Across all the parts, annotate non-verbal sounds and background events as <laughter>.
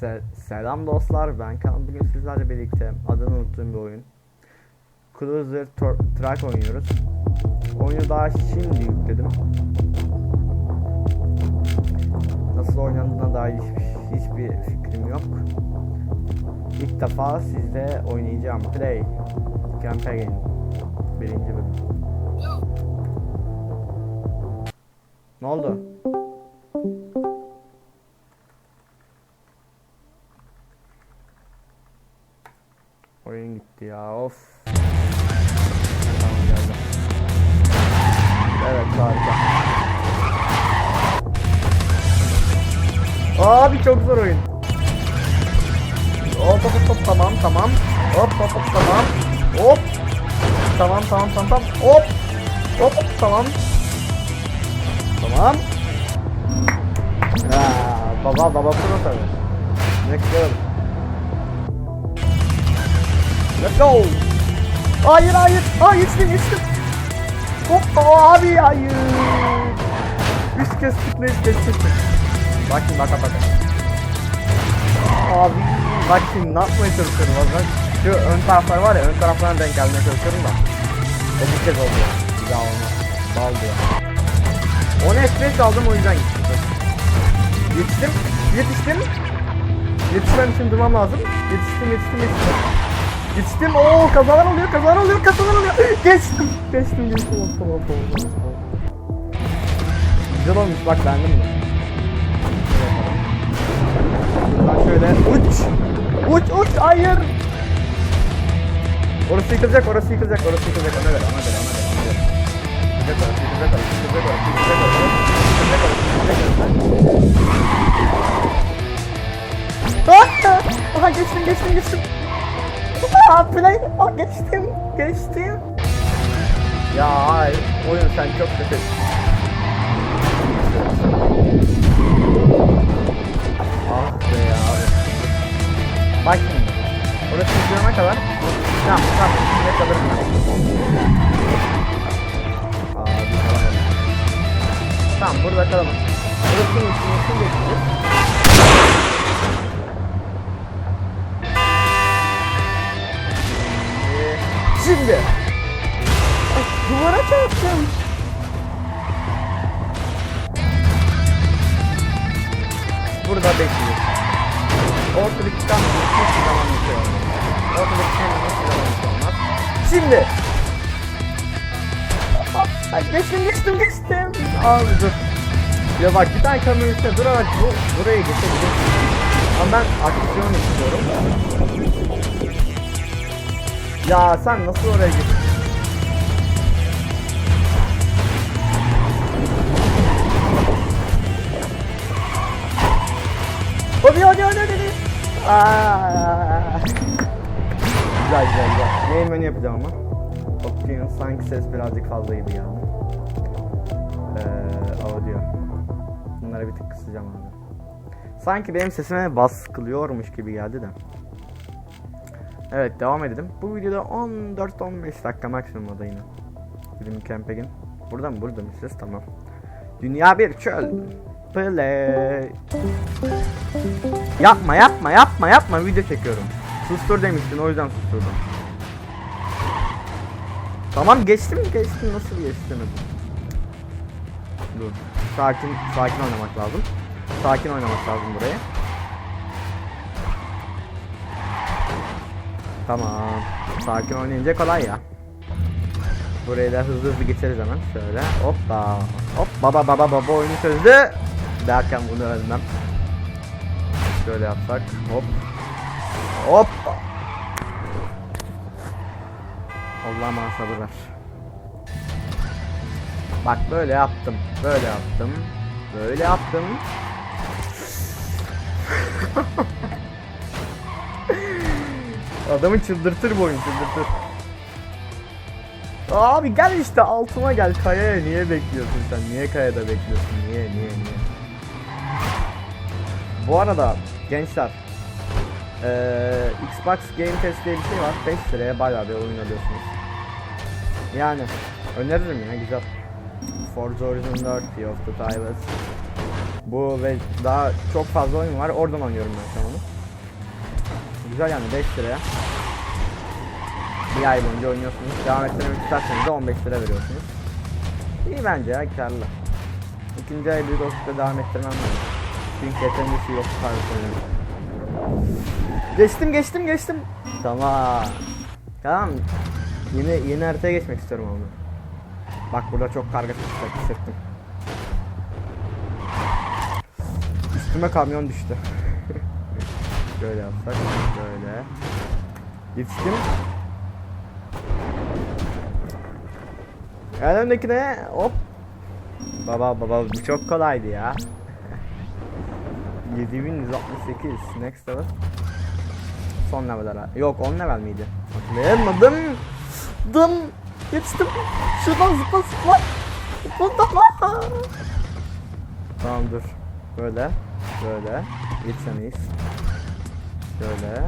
Se- selam dostlar ben Kaan. Bugün sizlerle birlikte adını unuttuğum bir oyun. Cruiser Tor- Truck oynuyoruz. Oyunu daha şimdi yükledim. Nasıl oynandığına dair hiç- hiçbir fikrim yok. İlk defa sizle oynayacağım. Play. Campaign Birinci bölüm. Ne oldu? Oyun gitti ya of. Tamam geldim. Evet harika. Abi çok zor oyun. Hop hop hop, tamam tamam. Hop hop hop tamam. Hop. Tamam tamam tamam tamam. Hop. Hop hop tamam. Tamam. Ha, baba baba pro tabii. Next level. Let's go. Hayır hayır. Hayır geçtim geçtim. Hoppa abi hayır. Üç kez tıklayıp geçtim. Bak şimdi bak bak. Abi bak şimdi ne yapmaya çalışıyorum bak. Şu ön taraflar var ya ön taraflarına denk gelmeye çalışıyorum da. O bir kez oldu. Bir daha olmaz. Bal diyor. 10 FPS aldım o yüzden gittim. Yetiştim. Yetiştim. Yetişmem için durmam lazım. Yetiştim yetiştim yetiştim. Yetiştim. Oo kazalar oluyor kazalar oluyor kazalar oluyor. <gasps> Geçtim. Geçtim geçtim. Tamam tamam tamam. Güzel olmuş bak beğendim bunu. Ben şöyle uç. Uç uç hayır. Orası yıkılacak orası yıkılacak orası yıkılacak ona göre ona göre ona göre. Yıkılacak orası yıkılacak orası yıkılacak orası yıkılacak orası yıkılacak orası yıkılacak orası. Ah! Aha geçtim geçtim geçtim. Play. Aa geçtim. Geçtim. Ya hayır. Oyun sen çok kötü. Ah be abi. Bak şimdi. Orası yıkılana kadar. Tamam tamam. Ne ben. Abi kalamadım. Tamam burada kalalım. Burasının su geçeceğiz. Şimdi. Duvara çarptım. Burada bekliyoruz. Ortalık çıkan hiçbir zaman bir şey olmaz. Ortalık çıkan hiçbir zaman bir şey olmaz. Şimdi. Ay, geçtim geçtim geçtim. Abi dur. Ya bak bir tane kamera üstüne durarak bu buraya geçebilirsin. Ama ben aksiyon istiyorum. Ya sen nasıl oraya gittin? Hadi hadi hadi hadi. Aa. Güzel güzel güzel. Main menü yapacağım ama. Bakayım sanki ses birazcık fazlaydı ya. Ee, audio. Bunları bir tık kısacağım abi. Sanki benim sesime baskılıyormuş gibi geldi de. Evet devam edelim. Bu videoda 14-15 dakika maksimum o da yine. Film Camping'in. Burada mı? Burada mı ses? Tamam. Dünya bir çöl. Play. Yapma yapma yapma yapma video çekiyorum. Sustur demiştin o yüzden susturdum. Tamam geçtim geçtim nasıl geçtim? Dur. Sakin sakin oynamak lazım. Sakin oynamak lazım burayı. Tamam. Sakin oynayınca kolay ya. Burayı da hızlı hızlı geçeriz hemen. Şöyle hoppa. Hop baba baba baba oyunu çözdü. Derken bunu ölmem. Şöyle yapsak. Hop. Hop. Allah'ım bana sabır. Bak böyle yaptım. Böyle yaptım. Böyle yaptım. <laughs> Adamı çıldırtır bu oyun çıldırtır. Abi gel işte altıma gel kayaya niye bekliyorsun sen? Niye kayada bekliyorsun? Niye niye niye? Bu arada gençler eee, Xbox Game Pass diye bir şey var. 5 liraya bayağı bir oyun alıyorsunuz. Yani öneririm ya güzel. Forza Horizon 4, Sea of the Tigers, Bu ve daha çok fazla oyun var. Oradan oynuyorum ben şu an onu. Güzel yani 5 liraya. Bir ay boyunca oynuyorsunuz. Devam ettirmek isterseniz de 15 lira veriyorsunuz. İyi bence ya karlı. İkinci ay büyük olasılıkla devam ettirmem lazım. Çünkü yeterince şey yok oynuyorum. Geçtim geçtim geçtim. Tamam. Tamam. Yeni yeni haritaya geçmek istiyorum onu. Bak burada çok kargaşa hissettim. Üstüme kamyon düştü. Şöyle yapsak. Böyle. Yetiştim. En öndekine hop. Baba baba bu çok kolaydı ya. <laughs> 7168 next level. Son level ara. Yok 10 level miydi? Hatırlayamadım. Dım. Yetiştim. Şuradan zıpla zıpla. Zıpla Tamam dur. Böyle. Böyle. Yetişemeyiz. Şöyle.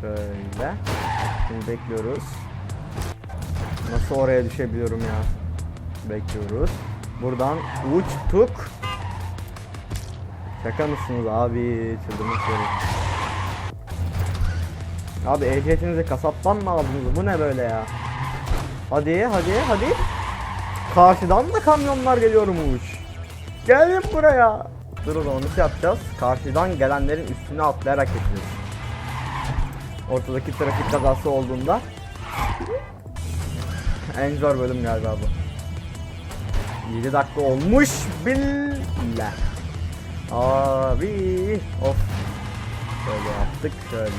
Şöyle. Şimdi bekliyoruz. Nasıl oraya düşebiliyorum ya? Bekliyoruz. Buradan uçtuk. Şaka mısınız abi? Çıldırmak üzere. Abi ehliyetinizi kasaptan mı aldınız? Bu ne böyle ya? Hadi hadi hadi. Karşıdan da kamyonlar geliyormuş. Gelin buraya. Dur o nasıl yapacağız? Karşıdan gelenlerin üstüne atlayarak geçeceğiz. Ortadaki trafik kazası olduğunda. en zor bölüm galiba bu. 7 dakika olmuş billah. Abi of. Şöyle yaptık şöyle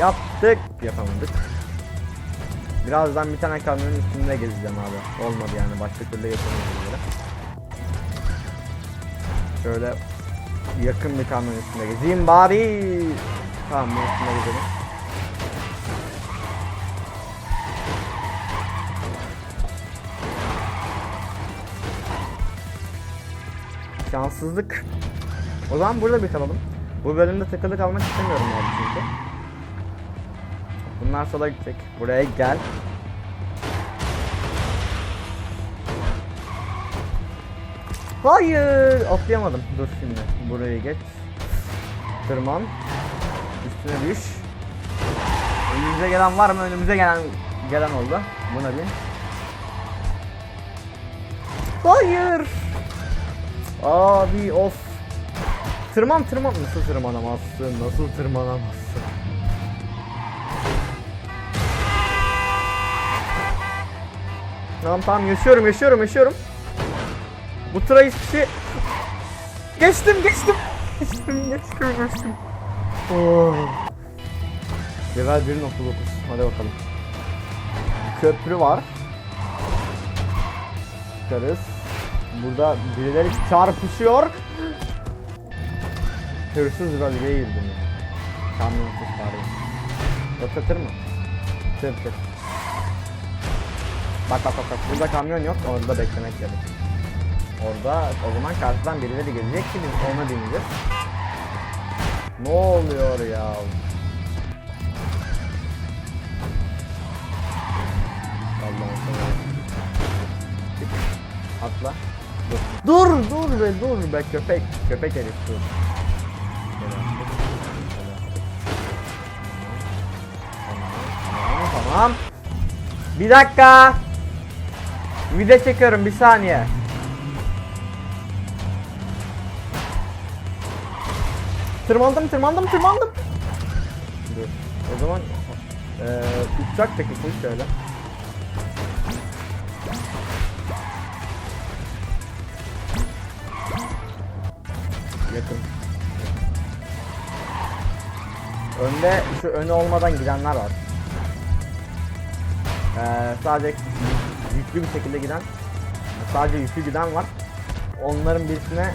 yaptık yapamadık. Birazdan bir tane kamyonun üstünde gezeceğim abi. Olmadı yani başka türlü yapamayız böyle. Şöyle yakın bir kamyon üstünde gezeyim bari. Tamam üstünde gezelim. Şanssızlık. O zaman burada bir kalalım. Bu bölümde takılı kalmak istemiyorum abi çünkü. Bunlar sola gidecek. Buraya gel. Hayır, atlayamadım. Dur şimdi. Burayı geç. Tırman. Üstüne düş. Önümüze gelen var mı? Önümüze gelen gelen oldu. Buna bin. Hayır. Abi of. Tırman tırman nasıl tırmanamazsın? Nasıl tırmanamazsın? Tamam tamam yaşıyorum yaşıyorum yaşıyorum. Bu tıra hiçbir şey... Geçtim geçtim. <laughs> Geçtim geçtim geçtim. Oh. Level 1.9 hadi bakalım. Köprü var. Çıkarız. Burada birileri çarpışıyor. Hırsız bölgeye girdim. Kamyonsuz pardon. Yoksa tır mı? Tır tır. Bak bak bak bak burada kamyon yok orada beklemek gerek. Orada o zaman karşıdan birileri gelecek ki biz ona bineceğiz. Ne oluyor ya? Allah'ım. Atla. Dur. Dur dur be dur be köpek. Köpek herif dur. Tamam, tamam. Bir dakika. Video çekiyorum bir saniye. Tırmandım tırmandım tırmandım. Dur. O zaman eee uçacak peki full şöyle. Önde şu önü olmadan gidenler var. Ee, sadece yüklü bir şekilde giden sadece yüklü giden var. Onların birisine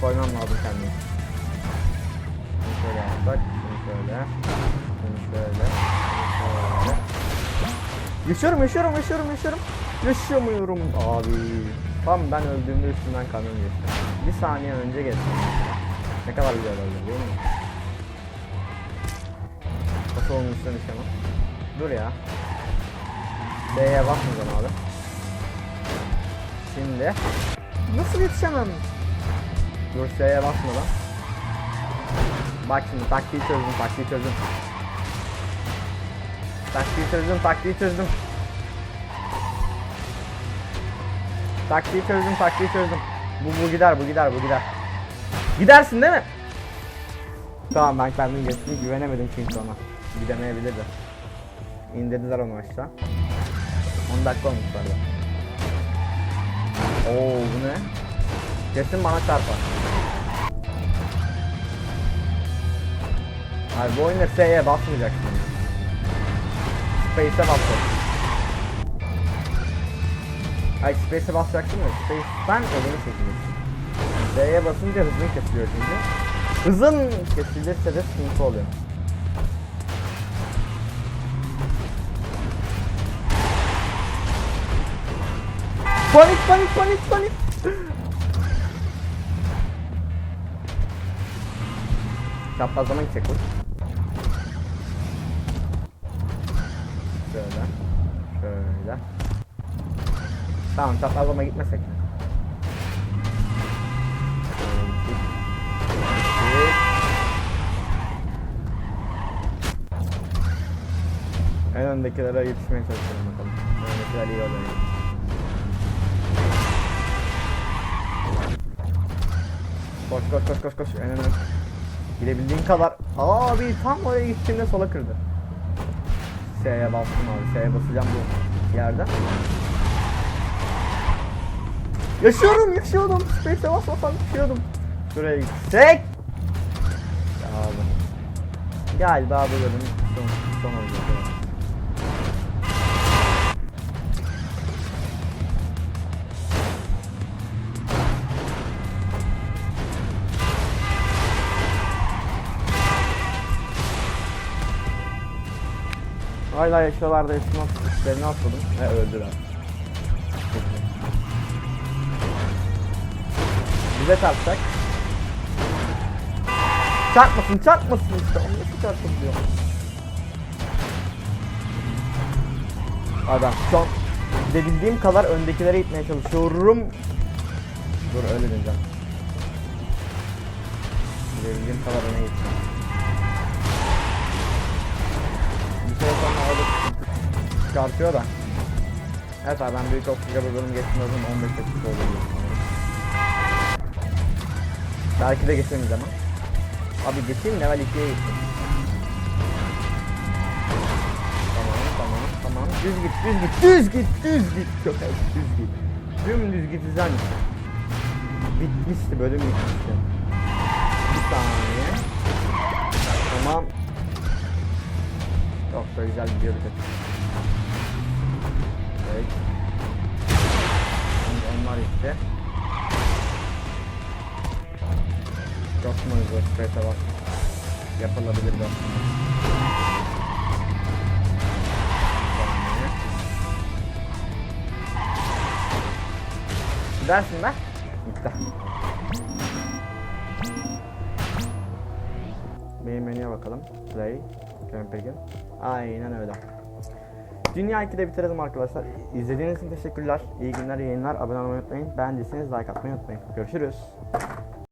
koymam lazım kendimi. Bunu şöyle yapsak, bunu şöyle, bunu şöyle, şöyle. Yaşıyorum, yaşıyorum, yaşıyorum, yaşıyorum. Yaşamıyorum abi. Tam ben öldüğümde üstünden kamyon geçti. Bir saniye önce geçti. Ne kadar güzel oldu değil mi? Olmuşsun işlemem? Dur ya. B'ye basmayacağım abi. Şimdi. Nasıl yetişemem? Dur S'ye basmadan. Bak şimdi taktiği çözdüm, taktiği çözdüm. Taktiği çözdüm, taktiği çözdüm. Taktiği çözdüm, taktiği çözdüm. Bu, bu gider, bu gider, bu gider. Gidersin değil mi? Tamam ben kendim geçtim, güvenemedim çünkü ona. Gidemeyebilirdi. İndirdiler onu aşağı. 10 dakika olmuş arada. Oo bu ne? Kesin bana çarpar. Hayır bu oyunda S'ye basmayacaksın. Space'e basacaksın. Ay Space'e basacaksın ya. Space'den elini çekiyorsun. S'ye basınca hızın kesiliyor çünkü. Hızın kesilirse de sıkıntı oluyor. Panik panik panik panik. Çaprazlama gidecek bu. Şöyle. Şöyle. Tamam çaprazlama gitmesek. En öndekilere yetişmeye çalışıyorum bakalım. Öndekiler iyi oluyor. Koş koş koş koş koş en öne. Gidebildiğin kadar. Abi tam oraya gittiğimde sola kırdı. S'ye bastım abi. S'ye basacağım bu yerden. Yaşıyorum yaşıyordum. Space'e basmasam yaşıyordum. Şuraya gitsek. Abi. Galiba bu bölüm son, son olacak. Hala yaşıyorlar yaşamak üstlerine atladım ve öldüler. Bize çarpacak. Çarpmasın çarpmasın işte onu nasıl çarpabiliyor? Adam şu an gidebildiğim kadar öndekilere gitmeye çalışıyorum. Dur öyle diyeceğim. Gidebildiğim kadar öne gitmeye. Bir süre sonra çıkartıyor da. Evet abi ben büyük oksijen bir bölüm geçtim 15 dakika düşünüyorum. Belki de geçemeyeceğim ama. Abi geçeyim level 2'ye gittim. Tamam tamam tamam. Düz git düz git düz git düz git. Çok az düz git. Dümdüz gideceğim. Bitmişti bölüm bitmişti. Bir saniye. Tamam. Çok da güzel gidiyorduk hep. Evet. Şimdi onlar işte. Çok mu hızlı space'e bak. Yapılabilir saniye. Gidersin be. Gitti. Benim menüye bakalım. Play. Campaign. Aynen öyle. Dünya 2'de bitirelim arkadaşlar. İzlediğiniz için teşekkürler. İyi günler, iyi yayınlar. Abone olmayı unutmayın. Beğendiyseniz like atmayı unutmayın. Görüşürüz.